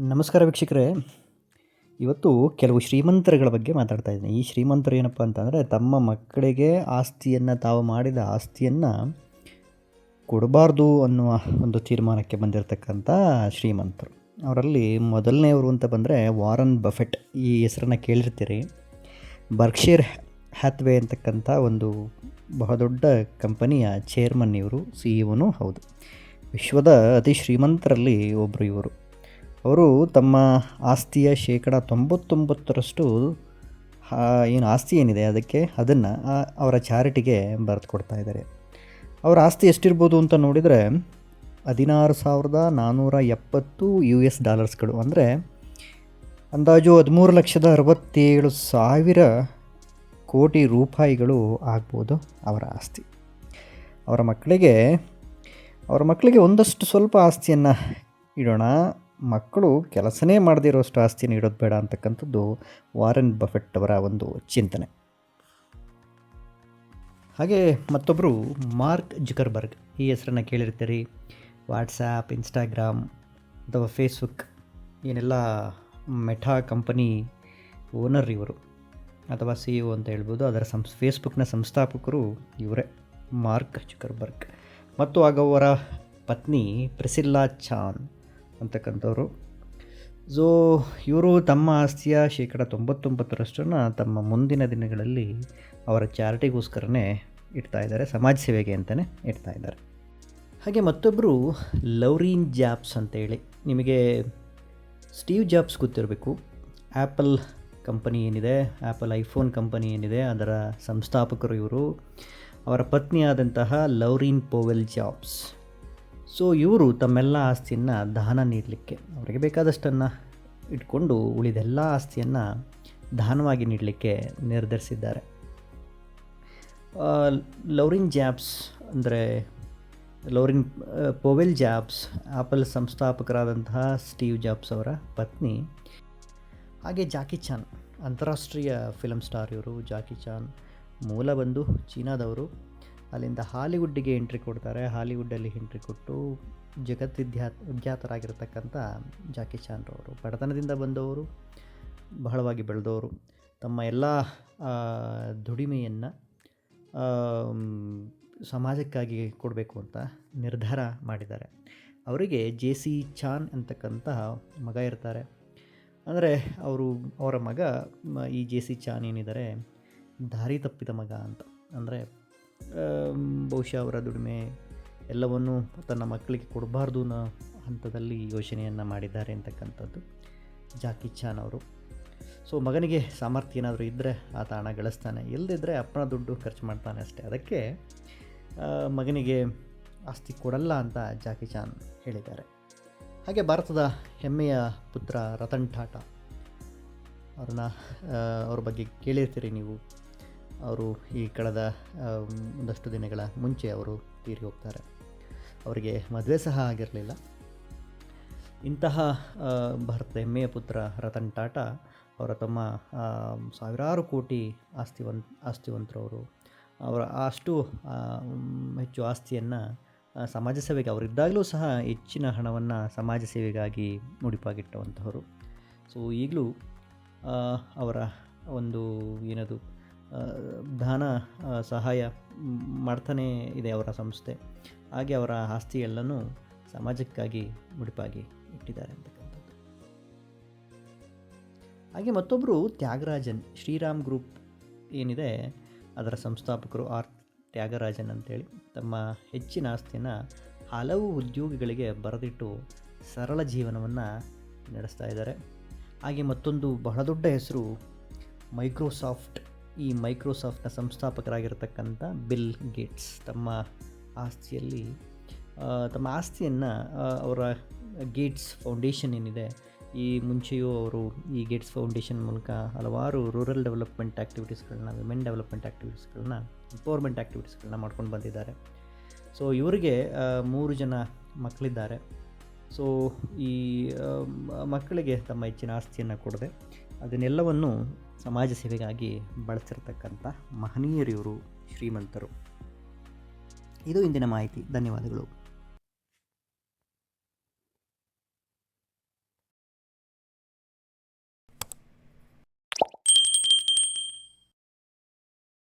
ನಮಸ್ಕಾರ ವೀಕ್ಷಕರೇ. ಇವತ್ತು ಕೆಲವು ಶ್ರೀಮಂತರುಗಳ ಬಗ್ಗೆ ಮಾತಾಡ್ತಾ ಇದ್ದೀನಿ. ಈ ಶ್ರೀಮಂತರು ಏನಪ್ಪ ಅಂತಂದರೆ ತಮ್ಮ ಮಕ್ಕಳಿಗೆ ಆಸ್ತಿಯನ್ನು ತಾವು ಮಾಡಿದ ಆಸ್ತಿಯನ್ನು ಕೊಡಬಾರ್ದು ಅನ್ನುವ ಒಂದು ತೀರ್ಮಾನಕ್ಕೆ ಬಂದಿರತಕ್ಕಂಥ ಶ್ರೀಮಂತರು. ಅವರಲ್ಲಿ ಮೊದಲನೆಯವರು ಅಂತ ಬಂದರೆ ವಾರನ್ ಬಫೆಟ್. ಈ ಹೆಸರನ್ನು ಕೇಳಿರ್ತೀರಿ. ಬರ್ಕ್ಷೀರ್ ಹ್ಯಾತ್ವೇ ಅಂತಕ್ಕಂಥ ಒಂದು ಬಹುದೊಡ್ಡ ಕಂಪನಿಯ ಚೇರ್ಮನ್ ಇವರು, ಸಿ ಇಒನೂ ಹೌದು. ವಿಶ್ವದ ಅತಿ ಶ್ರೀಮಂತರಲ್ಲಿ ಒಬ್ಬರು ಇವರು. ಅವರು ತಮ್ಮ ಆಸ್ತಿಯ ಶೇಕಡ ತೊಂಬತ್ತೊಂಬತ್ತರಷ್ಟು ಏನು ಆಸ್ತಿ ಏನಿದೆ ಅದಕ್ಕೆ ಅದನ್ನು ಅವರ ಚಾರಿಟಿಗೆ ಬರೆದು ಕೊಡ್ತಾ ಇದ್ದಾರೆ. ಅವರ ಆಸ್ತಿ ಎಷ್ಟಿರ್ಬೋದು ಅಂತ ನೋಡಿದರೆ ಹದಿನಾರು ಸಾವಿರದ ನಾನ್ನೂರ ಎಪ್ಪತ್ತು ಯು ಎಸ್ ಡಾಲರ್ಸ್ಗಳು. ಅಂದರೆ ಅಂದಾಜು ಹದಿಮೂರು ಲಕ್ಷದ ಅರವತ್ತೇಳು ಸಾವಿರ ಕೋಟಿ ರೂಪಾಯಿಗಳು ಆಗ್ಬೋದು ಅವರ ಆಸ್ತಿ. ಅವರ ಮಕ್ಕಳಿಗೆ ಅವರ ಮಕ್ಕಳಿಗೆ ಒಂದಷ್ಟು ಸ್ವಲ್ಪ ಆಸ್ತಿಯನ್ನು ಇಡೋಣ. ಮಕ್ಕಳು ಕೆಲಸನೇ ಮಾಡದೇ ಇರೋಷ್ಟು ಆಸ್ತಿ ನೀಡೋದು ಬೇಡ ಅಂತಕ್ಕಂಥದ್ದು ವಾರನ್ ಬಫೆಟ್ ಅವರ ಒಂದು ಚಿಂತನೆ. ಹಾಗೆ ಮತ್ತೊಬ್ಬರು ಮಾರ್ಕ್ ಜುಕರ್ಬರ್ಗ್. ಈ ಹೆಸರನ್ನು ಕೇಳಿರ್ತೀರಿ. ವಾಟ್ಸಾಪ್, ಇನ್ಸ್ಟಾಗ್ರಾಮ್ ಅಥವಾ ಫೇಸ್ಬುಕ್ ಏನೆಲ್ಲ ಮೆಠಾ ಕಂಪನಿ ಓನರ್ ಇವರು ಅಥವಾ ಸಿ ಇ ಅಂತ ಹೇಳ್ಬೋದು, ಅದರ ಸಂಸ್, ಫೇಸ್ಬುಕ್ನ ಸಂಸ್ಥಾಪಕರು ಇವರೇ ಮಾರ್ಕ್ ಜುಕರ್ಬರ್ಗ್. ಮತ್ತು ಆಗ ಅವರ ಪತ್ನಿ ಪ್ರಿಸಿಲ್ಲಾ ಚಾನ್. ಅಂತಕ್ಕಂಥವ್ರು. ಸೊ ಇವರು ತಮ್ಮ ಆಸ್ತಿಯ ಶೇಕಡ ತೊಂಬತ್ತೊಂಬತ್ತರಷ್ಟನ್ನು ತಮ್ಮ ಮುಂದಿನ ದಿನಗಳಲ್ಲಿ ಅವರ ಚಾರಿಟಿಗೋಸ್ಕರನೇ ಇಡ್ತಾ ಇದ್ದಾರೆ, ಸಮಾಜ ಸೇವೆಗೆ ಅಂತಲೇ ಇಡ್ತಾ ಇದ್ದಾರೆ. ಹಾಗೆ ಮತ್ತೊಬ್ಬರು ಲೌರೀನ್ ಜಾಬ್ಸ್ ಅಂತೇಳಿ. ನಿಮಗೆ ಸ್ಟೀವ್ ಜಾಬ್ಸ್ ಗೊತ್ತಿರಬೇಕು. ಆ್ಯಪಲ್ ಕಂಪನಿ ಏನಿದೆ ಆ್ಯಪಲ್ ಐಫೋನ್ ಕಂಪನಿ ಏನಿದೆ, ಅದರ ಸಂಸ್ಥಾಪಕರು ಇವರು. ಅವರ ಪತ್ನಿಯಾದಂತಹ ಲವ್ರೀನ್ ಪೋವೆಲ್ ಜಾಬ್ಸ್ ಸೊ ಇವರು ತಮ್ಮೆಲ್ಲ ಆಸ್ತಿಯನ್ನು ದಾನ ನೀಡಲಿಕ್ಕೆ, ಅವರಿಗೆ ಬೇಕಾದಷ್ಟನ್ನು ಇಟ್ಕೊಂಡು ಉಳಿದೆಲ್ಲ ಆಸ್ತಿಯನ್ನು ದಾನವಾಗಿ ನೀಡಲಿಕ್ಕೆ ನಿರ್ಧರಿಸಿದ್ದಾರೆ. ಲೌರಿನ್ ಜಾಬ್ಸ್ ಅಂದರೆ ಲೌರಿನ್ ಪೋವೆಲ್ ಜಾಬ್ಸ್ ಆಪಲ್ ಸಂಸ್ಥಾಪಕರಾದಂತಹ ಸ್ಟೀವ್ ಜಾಬ್ಸ್ ಅವರ ಪತ್ನಿ, ಹಾಗೆ ಜಾಕಿ ಚಾನ್, ಅಂತಾರಾಷ್ಟ್ರೀಯ ಫಿಲಮ್ ಸ್ಟಾರ್ ಇವರು ಜಾಕಿ ಚಾನ್, ಮೂಲ ಬಂದು ಚೀನಾದವರು. ಅಲ್ಲಿಂದ ಹಾಲಿವುಡ್ಡಿಗೆ ಎಂಟ್ರಿ ಕೊಡ್ತಾರೆ. ಹಾಲಿವುಡ್ಡಲ್ಲಿ ಎಂಟ್ರಿ ಕೊಟ್ಟು ಜಗತ್ತಿದ್ಯಾ ವಿಖ್ಯಾತರಾಗಿರ್ತಕ್ಕಂಥ ಜಾಕಿ ಚಾನ್ರವರು ಬಡತನದಿಂದ ಬಂದವರು, ಬಹಳವಾಗಿ ಬೆಳೆದವರು. ತಮ್ಮ ಎಲ್ಲ ದುಡಿಮೆಯನ್ನು ಸಮಾಜಕ್ಕಾಗಿ ಕೊಡಬೇಕು ಅಂತ ನಿರ್ಧಾರ ಮಾಡಿದ್ದಾರೆ. ಅವರಿಗೆ ಜೆ ಸಿ ಚಾನ್ ಅಂತಕ್ಕಂತಹ ಮಗ ಇರ್ತಾರೆ. ಅಂದರೆ ಅವರು, ಅವರ ಮಗ ಈ ಜೆ ಸಿ ಚಾನ್ ಏನಿದ್ದಾರೆ, ದಾರಿ ತಪ್ಪಿದ ಮಗ ಅಂತ. ಅಂದರೆ ಬಹುಶಃ ಅವರ ದುಡಿಮೆ ಎಲ್ಲವನ್ನು ತನ್ನ ಮಕ್ಕಳಿಗೆ ಕೊಡಬಾರ್ದು ಅನ್ನೋ ಹಂತದಲ್ಲಿ ಯೋಚನೆಯನ್ನು ಮಾಡಿದ್ದಾರೆ ಅಂತಕ್ಕಂಥದ್ದು ಜಾಕಿ ಚಾನ್ ಅವರು. ಸೊ, ಮಗನಿಗೆ ಸಾಮರ್ಥ್ಯ ಏನಾದರೂ ಇದ್ದರೆ ಆತ ಹಣ ಗಳಿಸ್ತಾನೆ. ಇಲ್ಲದಿದ್ದರೆ ಅಪ್ಪನ ದುಡ್ಡು ಖರ್ಚು ಮಾಡ್ತಾನೆ ಅಷ್ಟೇ. ಅದಕ್ಕೆ ಮಗನಿಗೆ ಆಸ್ತಿ ಕೊಡಲ್ಲ ಅಂತ ಜಾಕಿ ಚಾನ್ ಹೇಳಿದ್ದಾರೆ. ಹಾಗೆ ಭಾರತದ ಹೆಮ್ಮೆಯ ಪುತ್ರ ರತನ್ ಟಾಟಾ ಅವ್ರನ್ನ ಅವ್ರ ಬಗ್ಗೆ ಕೇಳಿರ್ತೀರಿ ನೀವು. ಅವರು ಈ ಕಳೆದ ಒಂದಷ್ಟು ದಿನಗಳ ಮುಂಚೆ ಅವರು ತೀರಿ ಹೋಗ್ತಾರೆ. ಅವರಿಗೆ ಮದುವೆ ಸಹ ಆಗಿರಲಿಲ್ಲ. ಇಂತಹ ಭರತ ಭಾರತದ ಹೆಮ್ಮೆಯ ಪುತ್ರ ರತನ್ ಟಾಟಾ ಅವರ ತಮ್ಮ ಸಾವಿರಾರು ಕೋಟಿ ಆಸ್ತಿವಂತ, ಆಸ್ತಿವಂತರವರು ಅವರ ಅಷ್ಟು ಹೆಚ್ಚು ಆಸ್ತಿಯನ್ನು ಸಮಾಜ ಸೇವೆಗೆ ಅವರಿದ್ದಾಗಲೂ ಸಹ ಹೆಚ್ಚಿನ ಹಣವನ್ನು ಸಮಾಜ ಸೇವೆಗಾಗಿ ಮುಡಿಪಾಗಿಟ್ಟವಂಥವರು ಸೊ, ಈಗಲೂ ಅವರ ಒಂದು, ಏನದು ದಾನ ಸಹಾಯ ಮಾಡ್ತಾನೆ ಇದೆ ಅವರ ಸಂಸ್ಥೆ. ಹಾಗೆ ಅವರ ಆಸ್ತಿ ಎಲ್ಲನೂ ಸಮಾಜಕ್ಕಾಗಿ ಮುಡಿಪಾಗಿ ಇಟ್ಟಿದ್ದಾರೆ ಅಂತಕ್ಕಂಥದ್ದು. ಹಾಗೆ ಮತ್ತೊಬ್ಬರು ತ್ಯಾಗರಾಜನ್, ಶ್ರೀರಾಮ್ ಗ್ರೂಪ್ ಏನಿದೆ, ಅದರ ಸಂಸ್ಥಾಪಕರು ಆರ್ ತ್ಯಾಗರಾಜನ್ ಅಂತೇಳಿ, ತಮ್ಮ ಹೆಚ್ಚಿನ ಆಸ್ತಿಯನ್ನು ಹಲವು ಉದ್ಯೋಗಿಗಳಿಗೆ ಬರೆದಿಟ್ಟು ಸರಳ ಜೀವನವನ್ನು ನಡೆಸ್ತಾ ಇದ್ದಾರೆ. ಹಾಗೆ ಮತ್ತೊಂದು ಬಹಳ ದೊಡ್ಡ ಹೆಸರು, ಮೈಕ್ರೋಸಾಫ್ಟ್ ಈ ಮೈಕ್ರೋಸಾಫ್ಟ್ನ ಸಂಸ್ಥಾಪಕರಾಗಿರ್ತಕ್ಕಂಥ ಬಿಲ್ ಗೇಟ್ಸ್ ತಮ್ಮ ಆಸ್ತಿಯಲ್ಲಿ ತಮ್ಮ ಆಸ್ತಿಯನ್ನು ಅವರ ಗೇಟ್ಸ್ ಫೌಂಡೇಶನ್ ಏನಿದೆ, ಈ ಮುಂಚೆಯೂ ಅವರು ಈ ಗೇಟ್ಸ್ ಫೌಂಡೇಶನ್ ಮೂಲಕ ಹಲವಾರು ರೂರಲ್ ಡೆವಲಪ್ಮೆಂಟ್ ಆ್ಯಕ್ಟಿವಿಟೀಸ್ಗಳನ್ನ ವಿಮೆನ್ ಡೆವಲಪ್ಮೆಂಟ್ ಆ್ಯಕ್ಟಿವಿಟೀಸ್ಗಳನ್ನ ಎಂಪವರ್ಮೆಂಟ್ ಆ್ಯಕ್ಟಿವಿಟೀಸ್ಗಳನ್ನ ಮಾಡ್ಕೊಂಡು ಬಂದಿದ್ದಾರೆ. ಸೊ, ಇವರಿಗೆ ಮೂರು ಜನ ಮಕ್ಕಳಿದ್ದಾರೆ ಸೊ ಈ ಮಕ್ಕಳಿಗೆ ತಮ್ಮ ಹೆಚ್ಚಿನ ಆಸ್ತಿಯನ್ನು ಕೊಡದೆ ಅದನ್ನೆಲ್ಲವನ್ನು ಸಮಾಜ ಸೇವೆಗಾಗಿ ಬಳಸಿರ್ತಕ್ಕಂಥ ಮಹನೀಯರು ಇವರು ಶ್ರೀಮಂತರು. ಇದು ಇಂದಿನ ಮಾಹಿತಿ. ಧನ್ಯವಾದಗಳು.